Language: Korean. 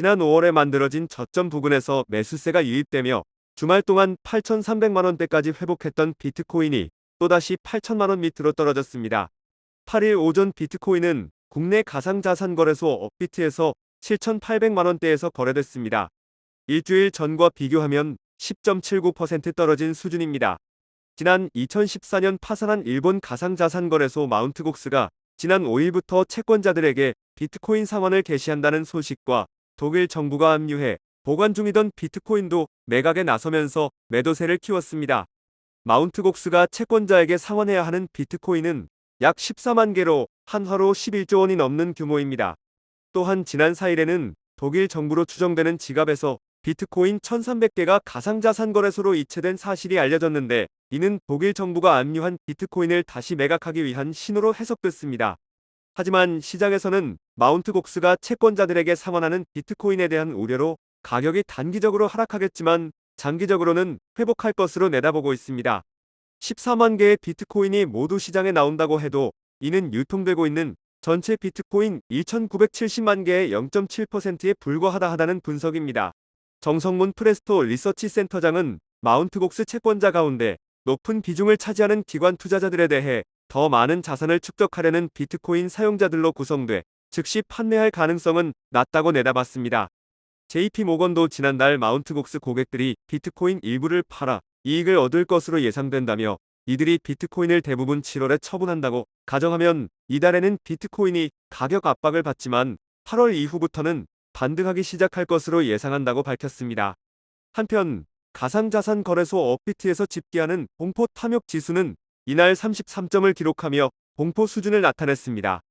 지난 5월에 만들어진 저점 부근에서 매수세가 유입되며 주말 동안 8,300만 원대까지 회복했던 비트코인이 또다시 8천만 원 밑으로 떨어졌습니다. 8일 오전 비트코인은 국내 가상자산 거래소 업비트에서 7,800만 원대에서 거래됐습니다. 일주일 전과 비교하면 10.79% 떨어진 수준입니다. 지난 2014년 파산한 일본 가상자산 거래소 마운트곡스가 지난 5일부터 채권자들에게 비트코인 상환을 개시한다는 소식과 독일 정부가 압류해 보관 중이던 비트코인도 매각에 나서면서 매도세를 키웠습니다. 마운트곡스가 채권자에게 상환해야 하는 비트코인은 약 14만 개로 한화로 11조 원이 넘는 규모입니다. 또한 지난 4일에는 독일 정부로 추정되는 지갑에서 비트코인 1,300개가 가상자산 거래소로 이체된 사실이 알려졌는데 이는 독일 정부가 압류한 비트코인을 다시 매각하기 위한 신호로 해석됐습니다. 하지만 시장에서는 마운트 곡스가 채권자들에게 상환하는 비트코인에 대한 우려로 가격이 단기적으로 하락하겠지만 장기적으로는 회복할 것으로 내다보고 있습니다. 14만 개의 비트코인이 모두 시장에 나온다고 해도 이는 유통되고 있는 전체 비트코인 2,970만 개의 0.7%에 불과하다 하다는 분석입니다. 정성문 프레스토 리서치 센터장은 마운트곡스 채권자 가운데 높은 비중을 차지하는 기관 투자자들에 대해 더 많은 자산을 축적하려는 비트코인 사용자들로 구성돼 즉시 판매할 가능성은 낮다고 내다봤습니다. JP 모건도 지난달 마운트곡스 고객들이 비트코인 일부를 팔아 이익을 얻을 것으로 예상된다며 이들이 비트코인을 대부분 7월에 처분한다고 가정하면 이달에는 비트코인이 가격 압박을 받지만 8월 이후부터는 반등하기 시작할 것으로 예상한다고 밝혔습니다. 한편 가상자산 거래소 업비트에서 집계하는 공포 탐욕 지수는 이날 33점을 기록하며 공포 수준을 나타냈습니다.